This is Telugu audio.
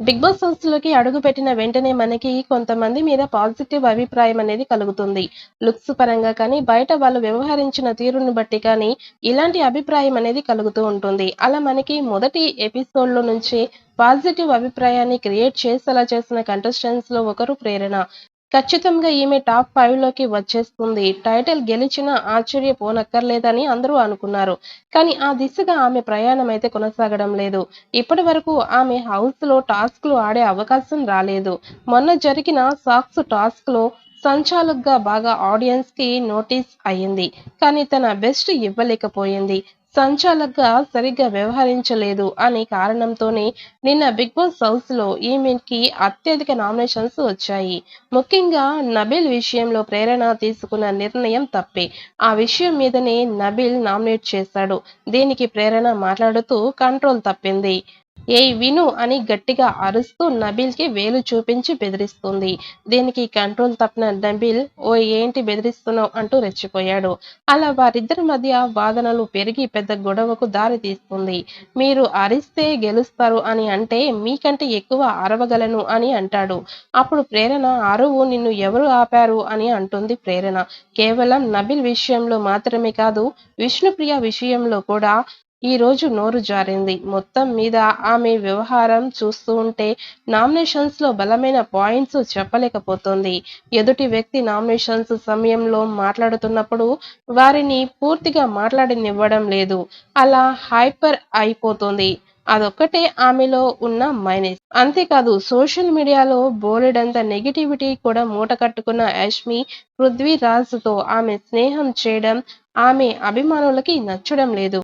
బిగ్ బాస్ హౌస్‌లోకి అడుగుపెట్టిన వెంటనే మనకి కొంతమంది మీద పాజిటివ్ అభిప్రాయం అనేది కలుగుతుంది. లుక్స్ పరంగా కానీ, బయట వాళ్ళు వ్యవహరించిన తీరును బట్టి కానీ, ఇలాంటి అభిప్రాయం అనేది కలుగుతూ ఉంటుంది. అలా మనకి మొదటి ఎపిసోడ్‌లో నుంచి పాజిటివ్ అభిప్రాయాన్ని క్రియేట్ చేసేలా చేసిన కంటెస్టెంట్స్‌లో ఒకరు ప్రేరణ. ఖచ్చితంగా ఈమె టాప్ ఫైవ్లోకి వచ్చేస్తుంది. టైటిల్ గెలిచినా ఆశ్చర్యపోనక్కర్లేదని అందరూ అనుకున్నారు. కానీ ఆ దిశగా ఆమె ప్రయాణం అయితే కొనసాగడం లేదు. ఇప్పటి వరకు ఆమె హౌస్‌లో టాస్క్‌లు ఆడే అవకాశం రాలేదు. మొన్న జరిగిన సాక్స్ టాస్క్‌లో సంచాలక్‌గా బాగా ఆడియన్స్‌కి నోటీస్ అయింది. కానీ తన బెస్ట్ ఇవ్వలేకపోయింది. సంచాలక్‌గా సరిగ్గా వ్యవహరించలేదు అనే కారణంతోనే నిన్న బిగ్ బాస్ హౌస్‌లో ఈమెకి అత్యధిక నామినేషన్స్ వచ్చాయి. ముఖ్యంగా నబిల్ విషయంలో ప్రేరణ తీసుకున్న నిర్ణయం తప్పే. ఆ విషయం మీదనే నబిల్ నామినేట్ చేశాడు. దీనికి ప్రేరణ మాట్లాడుతూ కంట్రోల్ తప్పింది. ఏయ్ విను అని గట్టిగా అరుస్తూ నబీల్‌కి వేలు చూపించి బెదిరిస్తుంది. దీనికి కంట్రోల్ తప్పిన నబీల్ ఓ ఏంటి బెదిరిస్తున్నావు అంటూ రెచ్చిపోయాడు. అలా వారిద్దరి మధ్య వాదనలు పెరిగి పెద్ద గొడవకు దారి తీస్తుంది. మీరు అరిస్తే గెలుస్తారు అని అంటే మీకంటే ఎక్కువ అరవగలను అని అంటాడు. అప్పుడు ప్రేరణ అరువు నిన్ను ఎవరు ఆపారు అని అంటుంది ప్రేరణ. కేవలం నబిల్ విషయంలో మాత్రమే కాదు విష్ణుప్రియ విషయంలో కూడా ఈ రోజు నోరు జారింది. మొత్తం మీద ఆమె వ్యవహారం చూస్తూ ఉంటే నామినేషన్స్‌లో బలమైన పాయింట్స్ చెప్పలేకపోతుంది ఎదుటి వ్యక్తి నామినేషన్స్ సమయంలో మాట్లాడుతున్నప్పుడు వారిని పూర్తిగా మాట్లాడనివ్వడం లేదు. అలా హైపర్ అయిపోతోంది. అదొక్కటే ఆమెలో ఉన్న మైనస్. అంతేకాదు సోషల్ మీడియాలో బోలెడంత నెగటివిటీ కూడా మూట మూటకట్టుకున్న యష్మి, పృథ్వీరాజ్‌తో ఆమె స్నేహం చేయడం ఆమె అభిమానులకి నచ్చడం లేదు.